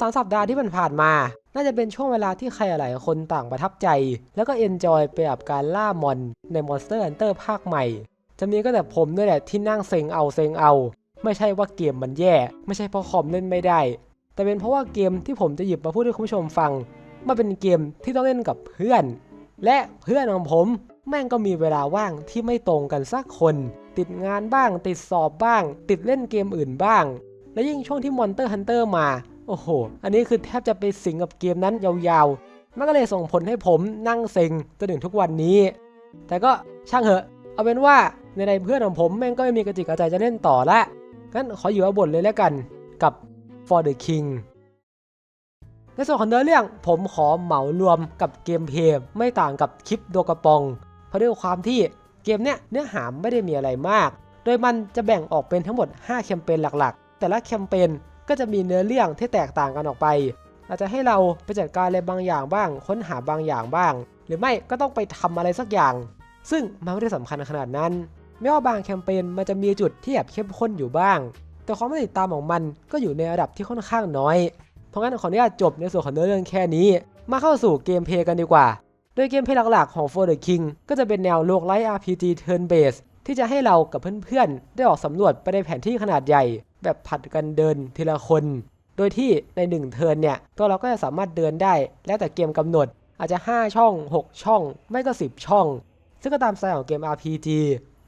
สามสัปดาห์ที่มันผ่านมา น่าจะเป็นช่วงเวลาที่ใครหลายคนต่างประทับใจ แล้วก็เอนจอยไปกับการล่ามอนใน Monster Hunter ภาคใหม่ จะมีก็แต่ผมนี่แหละที่นั่งเซ็งเอาเซ็งเอา ไม่ใช่ว่าเกมมันแย่ ไม่ใช่เพราะคอมเล่นไม่ได้ แต่เป็นเพราะว่าเกมที่ผมจะหยิบมาพูดให้คุณผู้ชมฟังมันเป็นเกมที่ต้องเล่นกับเพื่อน และเพื่อนของผมแม่งก็มีเวลาว่างที่ไม่ตรงกันสักคน ติดงานบ้าง ติดสอบบ้าง ติดเล่นเกมอื่นบ้าง และยิ่งช่วงที่ Monster Hunter มา โอ้โห อันนี้คือแทบจะไปสิงกับเกมนั้นยาวๆ มันก็เลยส่งผลให้ผมนั่งเซ็งจนถึงทุกวันนี้ แต่ก็ช่างเหอะ เอาเป็นว่าในในเพื่อนของผมแม่งก็ไม่มีกระจิกกระใจจะเล่นต่อละ งั้นขออยู่เอาบทเลยแล้วกันกับ For the King ในส่วนของเนื้อเรื่องผมขอเหมารวมกับเกมเพลย์ไม่ต่างกับคลิปโดกระปอง เพราะด้วยความที่เกมเนี้ยเนื้อหาไม่ได้มีอะไรมาก โดยมันจะแบ่งออกเป็นทั้งหมด 5 แคมเปญหลักๆ แต่ละแคมเปญ ก็จะมีเนื้อเรื่องที่แตกต่างกันออกไป อาจจะให้เราไปจัดการอะไรบางอย่างบ้าง ค้นหาบางอย่างบ้าง หรือไม่ก็ต้องไปทำอะไรสักอย่าง ซึ่งมันไม่ได้สำคัญขนาดนั้น ไม่ว่าบางแคมเปญมันจะมีจุดที่แอบเข้มข้นอยู่บ้าง แต่ความติดตามของมันก็อยู่ในระดับที่ค่อนข้างน้อย เพราะงั้นขออนุญาตจบในส่วนของเนื้อเรื่องแค่นี้ มาเข้าสู่เกมเพลย์กันดีกว่า โดยเกมเพลย์หลักๆของ For the King ก็จะเป็นแนวโลกไลท์ RPG Turn Based ที่จะให้เรากับเพื่อนๆ ได้ออกสำรวจไปในแผนที่ขนาดใหญ่ แบบผัดกันเดินทีละคน โดยที่ใน 1 เทิร์นเนี่ย ตัวเราก็จะสามารถเดินได้ แล้วแต่เกมกำหนด อาจจะ 5 ช่อง 6 ช่อง ไม่ก็ 10 ช่อง ซึ่งก็ตามสไตล์ของเกม RPG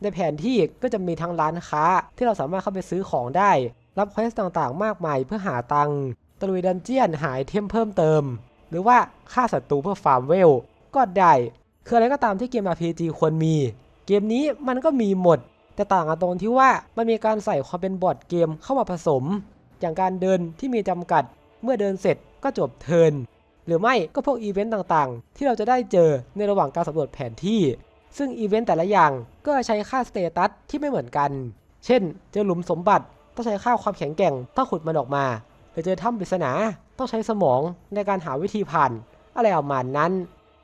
ในแผนที่ก็จะมีทั้งร้านค้าที่เราสามารถเข้าไปซื้อของได้ รับเควสต่างๆ มากมายเพื่อหาตังค์ตะลุยดันเจียนหายเทมเพิ่มเติม หรือว่าฆ่าศัตรูเพื่อฟาร์มเวลก็ได้คืออะไรก็ตามที่เกม RPG ควรมี เกมนี้มันก็มีหมด แต่ต่างกันตรงที่ว่ามันมีการใส่ความเป็นบอร์ดเกมเข้ามาผสม อย่างการเดินที่มีจำกัด เมื่อเดินเสร็จก็จบเทินหรือไม่ก็พวกอีเวนต์ต่างๆ ที่เราจะได้เจอในระหว่างการสำรวจแผนที่ ซึ่งอีเวนต์แต่ละอย่างก็ใช้ค่าสเตตัสที่ไม่เหมือนกัน เช่น เจอหลุมสมบัติต้องใช้ค่าความแข็งแกร่งต้องขุดมันออกมา หรือเจอถ้ำปริศนาต้องใช้สมองในการหาวิธีผ่าน อะไรประมาณนั้น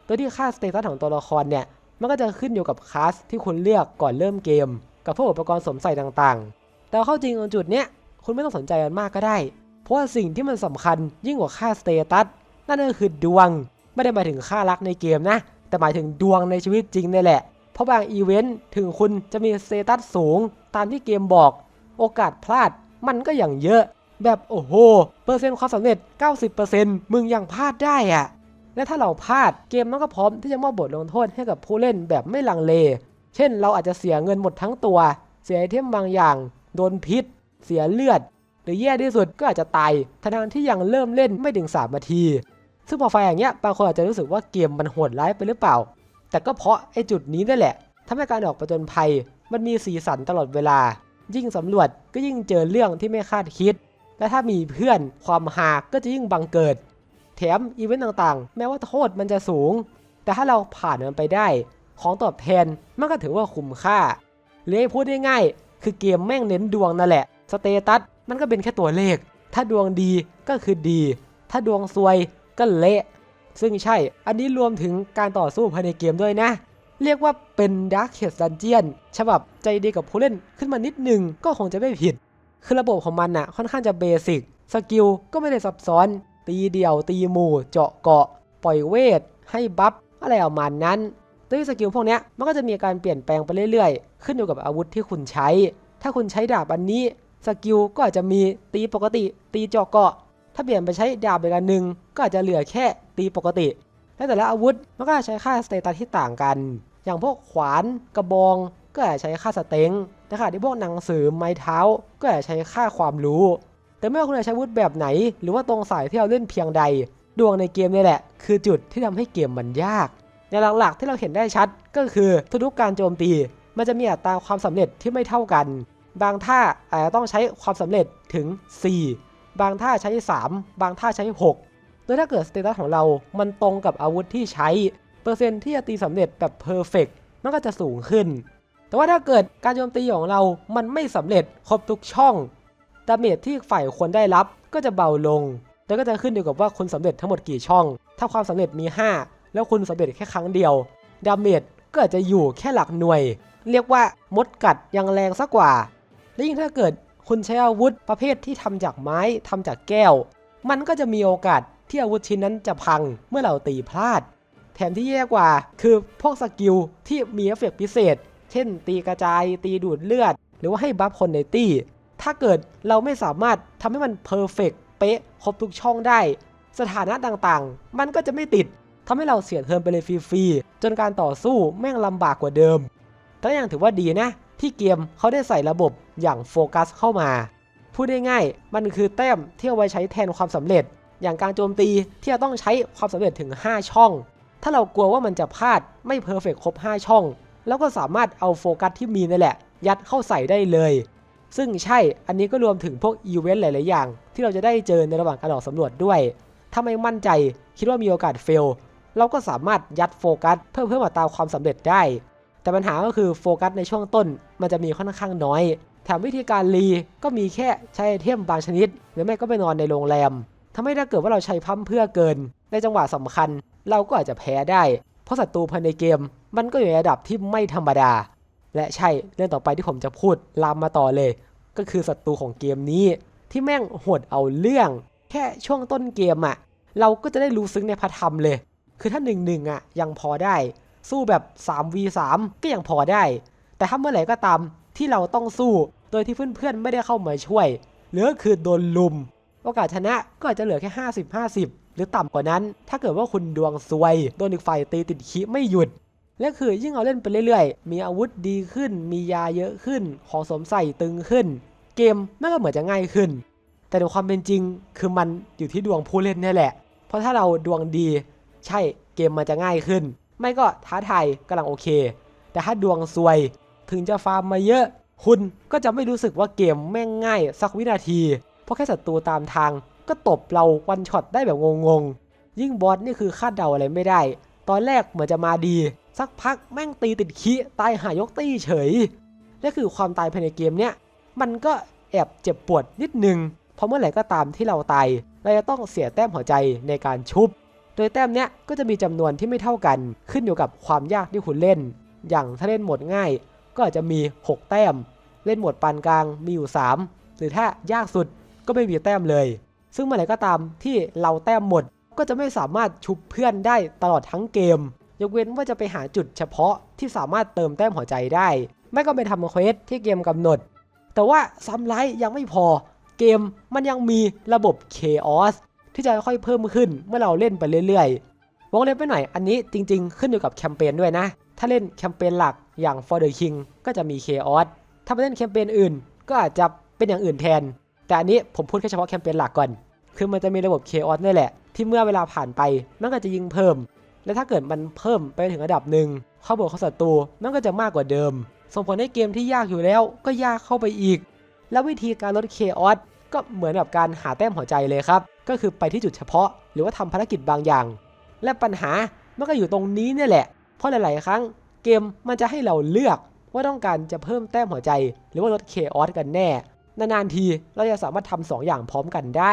โดยที่ค่าสเตตัสของตัวละครเนี่ย มันก็จะขึ้นอยู่กับคลาสที่คุณเลือกก่อนเริ่มเกม กับพวกอุปกรณ์สวมใส่ต่างๆ แต่เข้าจริงตรงจุดเนี้ยคุณไม่ต้องสนใจมันมากก็ได้ เพราะว่าสิ่งที่มันสำคัญยิ่งกว่าค่าสเตตัสนั่นก็คือดวง ไม่ได้หมายถึงค่ารักในเกมนะ แต่หมายถึงดวงในชีวิตจริงนี่แหละ เพราะบางอีเวนต์ถึงคุณจะมีสเตตัสสูง ตามที่เกมบอก โอกาสพลาดมันก็อย่างเยอะ แบบโอ้โห เปอร์เซ็นต์ความสำเร็จ 90%มึงยังพลาดได้อะและถ้าเราพลาดเกมมันก็พร้อมที่จะมอบบทลงโทษให้กับผู้เล่นแบบไม่ลังเล เช่น เราอาจจะเสียเงินหมดทั้งตัว เสียไอเทมบางอย่าง โดนพิษ เสียเลือด หรือแย่ที่สุดก็อาจจะตายทั้งที่ยังเริ่มเล่นไม่ถึง 3 นาที ซึ่งพอไฟอย่างเงี้ยบางคนอาจจะรู้สึกว่าเกมมันโหดร้ายไปหรือเปล่า แต่ก็เพราะไอ้จุดนี้นั่นแหละทำให้การออกประจนภัย มันมีสีสันตลอดเวลา ยิ่งสำรวจก็ยิ่งเจอเรื่องที่ไม่คาดคิด และถ้ามีเพื่อนความฮาก็จะยิ่งบังเกิด แถมอีเวนต์ต่างๆ แม้ว่าโทษมันจะสูง แต่ถ้าเราผ่านมันไปได้ ของตอบแทนมันก็ถือว่าคุ้มค่าหรือให้พูดง่ายๆคือเกมแม่งเน้นดวงนั่นแหละ สเตตัสมันก็เป็นแค่ตัวเลข ถ้าดวงดีก็คือดี ถ้าดวงซวยก็เละ ซึ่งใช่ อันนี้รวมถึงการต่อสู้ภายในเกมด้วยนะ เรียกว่าเป็น Dark h a d Dungeon ฉบับใจดีกับผู้เล่นขึ้นมานิดนึงก็คงจะไม่ผิด คือระบบของมันน่ะค่อนข้างจะเบสิก สกิลก็ไม่ได้ซับซ้อน ตีเดี่ยว ตีหมู่ เจาะเกาะ ปล่อยเวท ให้บัฟ อะไรประมาณนั้น โดยสกิลพวกนี้มันก็จะมีการเปลี่ยนแปลงไปเรื่อยๆ ขึ้นอยู่กับอาวุธที่คุณใช้ ถ้าคุณใช้ดาบอันนี้สกิลก็อาจจะมีตีปกติ ตีเจาะเกาะ ถ้าเปลี่ยนไปใช้ดาบอีกอันหนึ่งก็อาจจะเหลือแค่ตีปกติ และแต่ละอาวุธมันก็ใช้ค่าสเตตัสที่ต่างกัน อย่างพวกขวานกระบองก็อาจจะใช้ค่าสเต็งแต่ขณะที่พวกหนังสือไม้เท้า ก็อาจจะใช้ค่าความรู้ แต่ไม่ว่าคุณจะใช้อาวุธแบบไหน หรือว่าตรงสายที่เราเล่นเพียงใด ดวงในเกมนี่แหละ คือจุดที่ทำให้เกมมันยาก ในหลักๆที่เราเห็นได้ชัดก็คือทุกๆการโจมตี มันจะมีอัตราความสำเร็จที่ไม่เท่ากัน บางท่าอาจจะต้องใช้ความสำเร็จถึง 4 บางท่าใช้ 3 บางท่าใช้ 6 โดยถ้าเกิดสเตตัสของเรา มันตรงกับอาวุธที่ใช้ เปอร์เซ็นต์ที่จะตีสำเร็จแบบเพอร์เฟกมันก็จะสูงขึ้น แต่ว่าถ้าเกิดการโจมตีของเรา มันไม่สำเร็จครบทุกช่องดาเมจที่ฝ่ายควรได้รับก็จะเบาลง โดยก็จะขึ้นอยู่กับว่าคุณสำเร็จทั้งหมดกี่ช่อง ถ้าความสำเร็จมี 5 แล้วคุณสำเร็จแค่ครั้งเดียว ดาเมจก็อาจจะอยู่แค่หลักหน่วย เรียกว่ามดกัดยังแรงซะกว่า และยิ่งถ้าเกิดคุณใช้อาวุธประเภทที่ทำจากไม้ทำจากแก้ว มันก็จะมีโอกาสที่อาวุธชิ้นนั้นจะพังเมื่อเราตีพลาด แถมที่แย่กว่า คือพวกสกิลที่มีเอฟเฟกต์พิเศษ เช่น ตีกระจาย ตีดูดเลือด หรือว่าให้บัฟคนในตี้ ถ้าเกิดเราไม่สามารถทำให้มันเพอร์เฟกเป๊ะครบทุกช่องได้ สถานะต่างๆ มันก็จะไม่ติด ทำให้เราเสียเทิร์นไปเลยฟรีๆจนการต่อสู้แม่งลำบากกว่าเดิม แต่ยังถือว่าดีนะ ที่เกมเขาได้ใส่ระบบอย่างโฟกัสเข้ามา พูดได้ง่ายๆมันคือแต้มที่เอาไว้ใช้แทนความสำเร็จ อย่างการโจมตีที่จะต้องใช้ความสำเร็จถึง 5 ช่อง ถ้าเรากลัวว่ามันจะพลาดไม่เพอร์เฟกครบ 5 ช่อง แล้วก็สามารถเอาโฟกัสที่มีนั่นแหละ ยัดเข้าใส่ได้เลย ซึ่งใช่ อันนี้ก็รวมถึงพวกอีเวนต์หลาย ๆ อย่าง ที่เราจะได้เจอในระหว่างการออกสำรวจด้วย ถ้าไม่มั่นใจคิดว่ามีโอกาสเฟล เราก็สามารถยัดโฟกัสเพิ่มเพิ่มอัตราความสำเร็จได้ แต่ปัญหาก็คือโฟกัสในช่วงต้นมันจะมีค่อนข้างน้อยแถมวิธีการรีก็มีแค่ใช้ไอเทมบางชนิด หรือไม่ก็ไปนอนในโรงแรมทำให้ถ้าเกิดว่าเราใช้พัมเพื่อเกิน ในจังหวะสำคัญ เราก็อาจจะแพ้ได้ เพราะศัตรูภายในเกม มันก็อยู่ในระดับที่ไม่ธรรมดา และใช่เรื่องต่อไปที่ผมจะพูดลามมาต่อเลย ก็คือศัตรูของเกมนี้ ที่แม่งโหดเอาเรื่อง แค่ช่วงต้นเกมอะ่ะ เราก็จะได้รู้ซึ้งในพระธรรมเลย คือถ้าหนึ่งหนึ่งอะยังพอได้ สู้แบบ 3v3 ก็ยังพอได้ แต่ถ้าเมื่อไหร่ก็ตามที่เราต้องสู้โดยที่เพื่อนๆไม่ได้เข้ามาช่วยหรือคือโดนลุม โอกาสชนะก็อาจจะเหลือแค่ 50-50 หรือต่ำกว่านั้น ถ้าเกิดว่าคุณดวงซวยโดนอีกฝ่ายตีติดขีไม่หยุดและคือยิ่งเราเล่นไปเรื่อยๆ มีอาวุธดีขึ้น มียาเยอะขึ้น ของสมใส่ตึงขึ้น เกมมันก็เหมือนจะง่ายขึ้น แต่ในความเป็นจริงคือมันอยู่ที่ดวงผู้เล่นนี่แหละ เพราะถ้าเราดวงดี ใช่เกมมันจะง่ายขึ้น ไม่ก็ท้าทายกำลังโอเค แต่ถ้าดวงซวยถึงจะฟาร์มมาเยอะ คุณก็จะไม่รู้สึกว่าเกมแม่งง่าย สักวินาที เพราะแค่ศัตรูตามทาง ก็ตบเราวันช็อตได้แบบงงๆ ยิ่งบอสนี่คือคาดเดาอะไรไม่ได้ ตอนแรกเหมือนจะมาดี สักพักแม่งตีติดขี้ตายหายกตี้เฉยและคือความตายภายในเกมเนี้ยมันก็แอบเจ็บปวดนิดนึงเพราะเมื่อไหร่ก็ตามที่เราตายเราจะต้องเสียแต้มหัวใจในการชุบ โดยแต้มเนี้ยก็จะมีจำนวนที่ไม่เท่ากัน ขึ้นอยู่กับความยากที่คุณเล่น อย่างถ้าเล่นโหมดง่าย ก็อาจจะมี 6 แต้ม เล่นโหมดปานกลางมีอยู่ 3 หรือถ้ายากสุดก็ไม่มีแต้มเลย ซึ่งเมื่อไหร่ก็ตามที่เราแต้มหมดก็จะไม่สามารถชุบเพื่อนได้ตลอดทั้งเกม ยกเว้นว่าจะไปหาจุดเฉพาะที่สามารถเติมแต้มหัวใจได้ ไม่ก็ไปทำเควสที่เกมกำหนด แต่ว่าซ้ำไลท์ยังไม่พอ เกมมันยังมีระบบ Chaos ที่จะค่อยเพิ่มขึ้นเมื่อเราเล่นไปเรื่อย ๆ วงเล็บไปหน่อยอันนี้จริง ๆ ขึ้นอยู่กับแคมเปญด้วยนะ ถ้าเล่นแคมเปญหลักอย่าง For the King ก็จะมี Chaos ถ้าไปเล่นแคมเปญอื่น ก็อาจจะเป็นอย่างอื่นแทน แต่อันนี้ผมพูดแค่เฉพาะแคมเปญหลักก่อน คือมันจะมีระบบ Chaos นี่แหละ ที่เมื่อเวลาผ่านไปมันก็จะยิ่งเพิ่ม และถ้าเกิดมันเพิ่มไปถึงระดับหนึ่งข้อบวกข้อศัตรูมันก็จะมากกว่าเดิม ส่งผลให้เกมที่ยากอยู่แล้วก็ยากเข้าไปอีก แล้ววิธีการลด Chaos ก็เหมือนกับการหาแต้มหัวใจเลยครับ ก็คือไปที่จุดเฉพาะ หรือว่าทำภารกิจบางอย่าง และปัญหามันก็อยู่ตรงนี้เนี่ยแหละ เพราะหลาย ๆ ครั้งเกมมันจะให้เราเลือกว่าต้องการจะเพิ่มแต้มหัวใจ หรือว่าลดเคออสกันแน่ นาน ๆ ทีเราจะสามารถทำสองอย่างพร้อมกันได้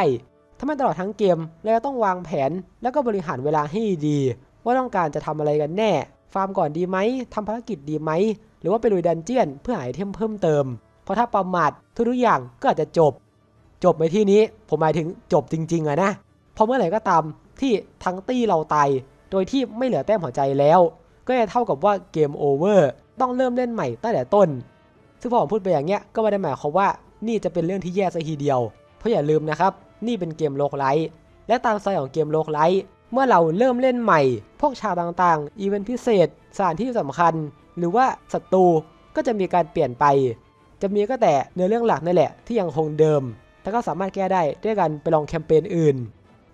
ถ้ามันตลอดทั้งเกมเราจะต้องวางแผน แล้วก็บริหารเวลาให้ดี ว่าต้องการจะทำอะไรกันแน่ ฟาร์มก่อนดีไหมทำภารกิจดีไหมหรือว่าไปลุยดันเจียนเพื่อหาไอเทมเพิ่มเติม เพราะถ้าประมาททุกอย่างก็อาจจะจบ จบในที่นี้ผมหมายถึงจบจริงๆอะนะเพราะเมื่อไหร่ก็ตามที่ทั้งตี้เราตายโดยที่ไม่เหลือแต้มหัวใจแล้ว ก็จะเท่ากับว่าเกมโอเวอร์ต้องเริ่มเล่นใหม่ตั้งแต่ต้น ซึ่งพอผมพูดไปอย่างเงี้ยก็ไม่ได้หมายความว่านี่จะเป็นเรื่องที่แย่ซะทีเดียว เพราะอย่าลืมนะครับ นี่เป็นเกมโลกไลท์และตามสไตล์ของเกมโลกไลท์เมื่อเราเริ่มเล่นใหม่ พวกฉากต่างๆ อีเวนต์พิเศษ สถานที่สำคัญ หรือว่าศัตรูก็จะมีการเปลี่ยนไป จะมีก็แต่เนื้อเรื่องหลักนั่นแหละที่ยังคงเดิม แต่ก็สามารถแก้ได้ด้วยการไปลองแคมเปญอื่น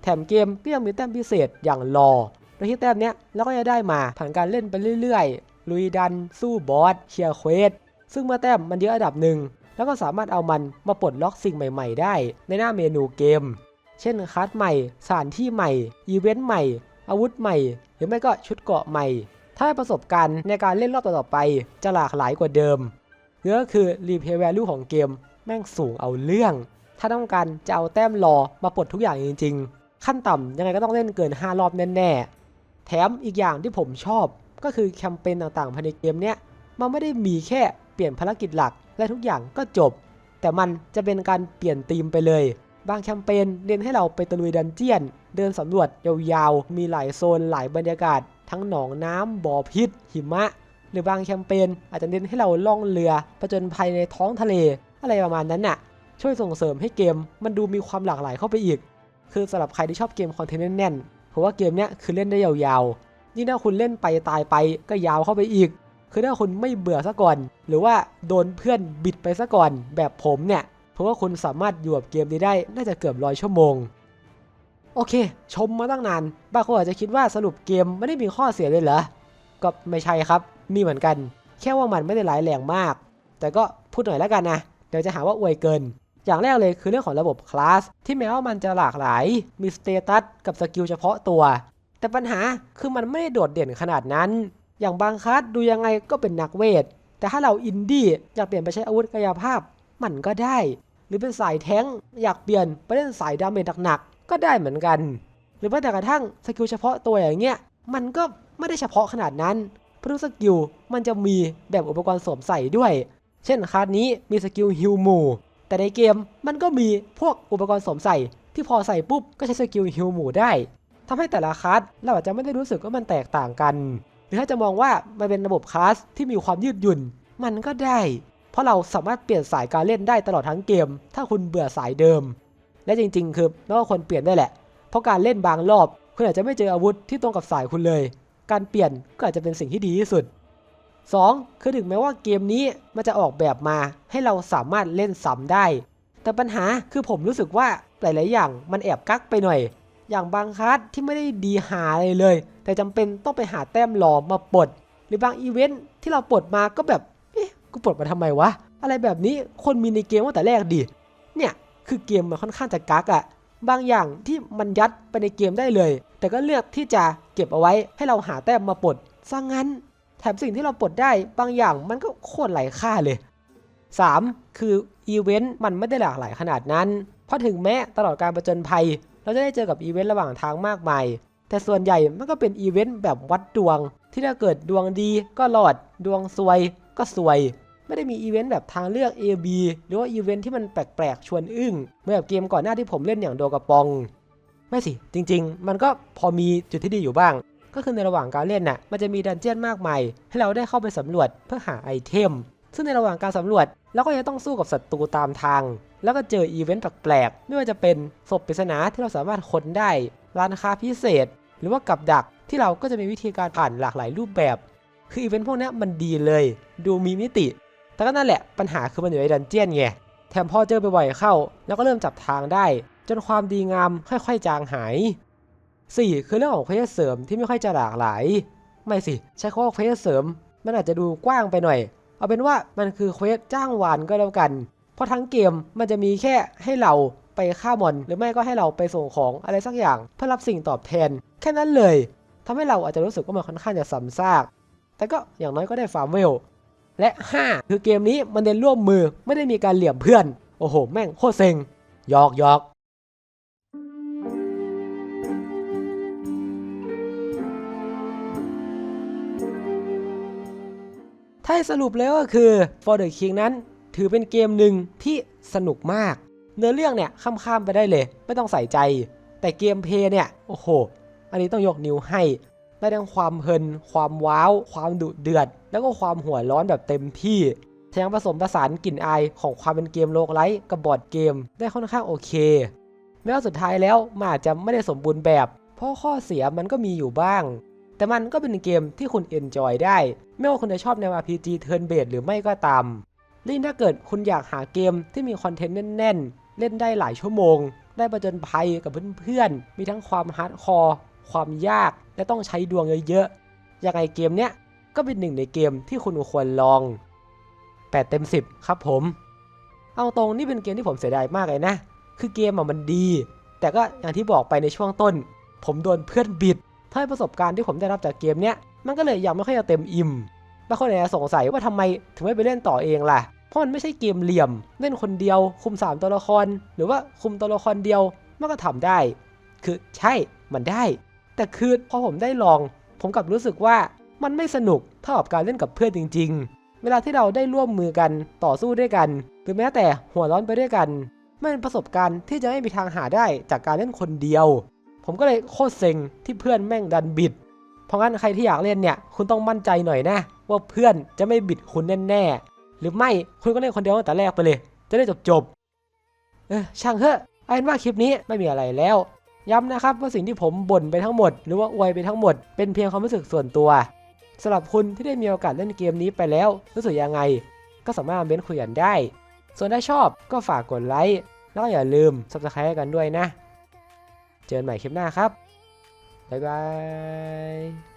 แถมเกมก็ยังมีแต้มพิเศษอย่างรอโดยที่แต้มเนี้ยเราก็จะได้มาผ่านการเล่นไปเรื่อยๆ ลุยดัน สู้บอสเคลียร์เควสซึ่งเมื่อแต้มมันเยอะระดับหนึ่งแล้วก็สามารถเอามันมาปลดล็อกสิ่งใหม่ ๆ ได้ ในหน้าเมนูเกม เช่นคัสใหม่ สถานที่ใหม่ อีเวนต์ใหม่ อาวุธใหม่ หรือไม่ก็ชุดเกราะใหม่ ถ้าประสบการณ์ในการเล่นรอบต่อๆไปจะหลากหลายกว่าเดิมเนื้อคือรีเพย์แวลูของเกมแม่งสูงเอาเรื่อง ถ้าต้องการจะเอาแต้มรอมาปลดทุกอย่างจริง ๆ ขั้นต่ำยังไงก็ต้องเล่นเกิน 5 รอบแน่ๆ แถมอีกอย่างที่ผมชอบ ก็คือแคมเปญต่างๆภายในเกมเนี้ยมันไม่ได้มีแค่เปลี่ยนภารกิจหลักและทุกอย่างก็จบ แต่มันจะเป็นการเปลี่ยนธีมไปเลย บางแคมเปญเน้นให้เราไปตะลุยดันเจียน เดินสำรวจยาวๆ มีหลายโซนหลายบรรยากาศ ทั้งหนองน้ำบ่อพิษ หิมะ หรือบางแคมเปญอาจจะเน้นให้เราล่องเรือผจญภัยในท้องทะเล อะไรประมาณนั้นน่ะ ช่วยส่งเสริมให้เกมมันดูมีความหลากหลายเข้าไปอีก คือสำหรับใครที่ชอบเกมคอนเทนต์แน่นๆผมว่าเกมเนี้ยคือเล่นได้ยาวๆ ยิ่งถ้าคุณเล่นไปตายไปก็ยาวเข้าไปอีก คือถ้าคุณไม่เบื่อซะก่อน หรือว่าโดนเพื่อนบิดไปซะก่อนแบบผมเนี่ยเพราะว่าคุณสามารถอยู่กับเกมนี้ได้น่าจะเกือบร้อยชั่วโมงโอเค ชมมาตั้งนาน บางคนอาจจะคิดว่าสรุปเกมไม่ได้มีข้อเสียเลยเหรอ ก็ไม่ใช่ครับ มีเหมือนกัน แค่ว่ามันไม่ได้ร้ายแรงมาก แต่ก็พูดหน่อยแล้วกันนะ เดี๋ยวจะหาว่าอวยเกิน อย่างแรกเลยคือเรื่องของระบบคลาสที่แม้ว่ามันจะหลากหลาย มีสเตตัสกับสกิลเฉพาะตัว แต่ปัญหาคือมันไม่ได้โดดเด่นขนาดนั้น อย่างบางคลาสดูยังไงก็เป็นนักเวท แต่ถ้าเราอินดี้อยากเปลี่ยนไปใช้อาวุธกายภาพ มันก็ได้ หรือเป็นสายแท้งอยากเปลี่ยนไปเล่นสายดาเมจหนักๆก็ได้เหมือนกัน หรือว่าแต่กระทั่งสกิลเฉพาะตัวอย่างเงี้ยมันก็ไม่ได้เฉพาะขนาดนั้นเพราะสกิลมันจะมีแบบอุปกรณ์สวมใส่ด้วย เช่นคลาสนี้มีสกิลฮิลมู แต่ในเกมมันก็มีพวกอุปกรณ์สวมใส่ ที่พอใส่ปุ๊บก็ใช้สกิลฮิลหมู่ได้ทำให้แต่ละคลาสเราอาจจะไม่ได้รู้สึกว่ามันแตกต่างกัน หรือถ้าจะมองว่ามันเป็นระบบคลาสที่มีความยืดหยุ่น มันก็ได้ เพราะเราสามารถเปลี่ยนสายการเล่นได้ตลอดทั้งเกม ถ้าคุณเบื่อสายเดิม และจริง ๆ คือไม่ว่าคนเปลี่ยนได้แหละ เพราะการเล่นบางรอบคุณอาจจะไม่เจออาวุธที่ตรงกับสายคุณเลย การเปลี่ยนก็อาจจะเป็นสิ่งที่ดีที่สุด 2. คือถึงแม้ว่าเกมนี้มันจะออกแบบมาให้เราสามารถเล่นซ้ำได้ แต่ปัญหาคือผมรู้สึกว่าหลาย ๆ อย่างมันแอบกักไปหน่อย อย่างบางคลาสที่ไม่ได้ดีหาอะไรเลย แต่จำเป็นต้องไปหาแต้มหลอมมาปลด หรือบางอีเวนท์ที่เราปลดมาก็แบบเอ๊ะกูปลดมาทำไมวะ อะไรแบบนี้คนมีในเกมตั้งแต่แรกดิเนี่ยคือเกมมันค่อนข้างจะกักอะบางอย่างที่มันยัดไปในเกมได้เลย แต่ก็เลือกที่จะเก็บเอาไว้ให้เราหาแต้มมาปลดซะงงั้น แถมสิ่งที่เราปลดได้บางอย่างมันก็โคตรไหลค่าเลย 3. คืออีเวนต์มันไม่ได้หลากหลายขนาดนั้น เพราะถึงแม้ตลอดการประจนภัย เราจะได้เจอกับอีเวนต์ระหว่างทางมากมาย แต่ส่วนใหญ่มันก็เป็นอีเวนต์แบบวัดดวง ที่ถ้าเกิดดวงดีก็รอด ดวงซวยก็ซวย ไม่ได้มีอีเวนต์แบบทางเลือก A B หรือว่าอีเวนต์ที่มันแปลกๆ ชวนอึ้งเหมือนกับเกมก่อนหน้าที่ผมเล่นอย่างโดกระปอง ไม่สิ จริง ๆ มันก็พอมีจุดที่ดีอยู่บ้าง ก็คือในระหว่างการเล่นน่ะมันจะมีดันเจียนมากมายให้เราได้เข้าไปสำรวจเพื่อหาไอเทม ซึ่งในระหว่างการสำรวจเราก็ยังต้องสู้กับศัตรูตามทาง แล้วก็เจออีเวนต์แปลกๆไม่ว่าจะเป็นศพปริศนาที่เราสามารถค้นได้ ร้านค้าพิเศษ หรือว่ากับดักที่เราก็จะมีวิธีการผ่านหลากหลายรูปแบบ คืออีเวนต์พวกนี้มันดีเลย ดูมีมิติ แต่ก็นั่นแหละปัญหาคือมันอยู่ในดันเจียนไงแถมพอเจอบ่อยๆเข้า แล้วก็เริ่มจับทางได้ จนความดีงามค่อยๆ จางหาย 4. คือเรื่องของเควสเสริมที่ไม่ค่อยจะหลากหลาย ไม่สิ ใช้คำว่าเควสเสริม มันอาจจะดูกว้างไปหน่อย เอาเป็นว่ามันคือเควสจ้างวานก็แล้วกัน เพราะทั้งเกมมันจะมีแค่ให้เราไปฆ่ามอน หรือไม่ก็ให้เราไปส่งของอะไรสักอย่างเพื่อรับสิ่งตอบแทน แค่นั้นเลยทำให้เราอาจจะรู้สึกว่ามันค่อนข้างจะซ้ำซาก แต่ก็อย่างน้อยก็ได้ฟาร์มเวล และ 5 คือเกมนี้มันเน้นร่วมมือไม่ได้มีการเหลี่ยมเพื่อน โอ้โห แม่งโคตรเซ็งยอกยอก ถ้าสรุปเลยก็คือ For the King นั้น ถือเป็นเกมหนึ่งที่สนุกมาก เนื้อเรื่องเนี่ยข้ามๆไปได้เลย ไม่ต้องใส่ใจ แต่เกมเพย์เนี่ย โอ้โห อันนี้ต้องยกนิ้วให้ได้ทั้งความเพลิน ความว้าว ความดุเดือด แล้วก็ความหัวร้อนแบบเต็มที่แถมผสมผสานกลิ่นอายของความเป็นเกมโลกไลท์กับบอร์ดเกมได้ค่อนข้างโอเค แม้ว่าสุดท้ายแล้วมันอาจจะไม่ได้สมบูรณ์แบบ เพราะข้อเสียมันก็มีอยู่บ้าง แต่มันก็เป็นเกมที่คุณเอนจอยได้ ไม่ว่าคุณจะชอบแนว RPG Turn Based หรือไม่ก็ตามยิ่งถ้าเกิดคุณอยากหาเกมที่มีคอนเทนต์แน่นๆ เล่นได้หลายชั่วโมง ได้ประจนภัยกับเพื่อนๆ มีทั้งความฮาร์ดคอร์ ความยาก และต้องใช้ดวงเยอะๆ ยังไงเกมเนี้ยก็เป็นหนึ่งในเกมที่คุณควรลอง 8 เต็ม 10 ครับผม เอาตรงนี่เป็นเกมที่ผมเสียดายมากเลยนะ คือเกมอะมันดี แต่ก็อย่างที่บอกไปในช่วงต้น ผมโดนเพื่อนบิด ถ้าประสบการณ์ที่ผมได้รับจากเกมเนี้ยมันก็เลยยังไม่ค่อยจะเต็มอิ่มบางคนอาจจะสงสัยว่าทำไมถึงไม่ไปเล่นต่อเองล่ะ เพราะมันไม่ใช่เกมเหลี่ยม เล่นคนเดียว คุม 3 ตัวละคร หรือว่าคุมตัวละครเดียวมันก็ทำได้ คือใช่มันได้ แต่คือพอผมได้ลอง ผมกลับรู้สึกว่ามันไม่สนุกเท่ากับการเล่นกับเพื่อนจริง ๆ เวลาที่เราได้ร่วมมือกันต่อสู้ด้วยกัน หรือแม้แต่หัวร้อนไปด้วยกันมันเป็นประสบการณ์ที่จะไม่มีทางหาได้จากการเล่นคนเดียว ผมก็เลยโคตรเซ็งที่เพื่อนแม่งดันบิด เพราะงั้นใครที่อยากเล่นเนี่ย คุณต้องมั่นใจหน่อยนะ ว่าเพื่อนจะไม่บิดคุณแน่ๆ หรือไม่คุณก็เล่นคนเดียวตั้งแต่แรกไปเลย จะได้จบๆ เออช่างเถอะเอาเป็นว่าคลิปนี้ไม่มีอะไรแล้ว ย้ำนะครับว่าสิ่งที่ผมบ่นไปทั้งหมด หรือว่าอวยไปทั้งหมด เป็นเพียงความรู้สึกส่วนตัวสำหรับคุณที่ได้มีโอกาสเล่นเกมนี้ไปแล้วรู้สึกยังไง ก็สามารถมเม้นคุยกันได้ ส่วนถ้าชอบก็ฝากกดไลค์แล้วก็อย่าลืม subscribe กันด้วยนะ เจอกันใหม่คลิปหน้าครับ บ๊ายบาย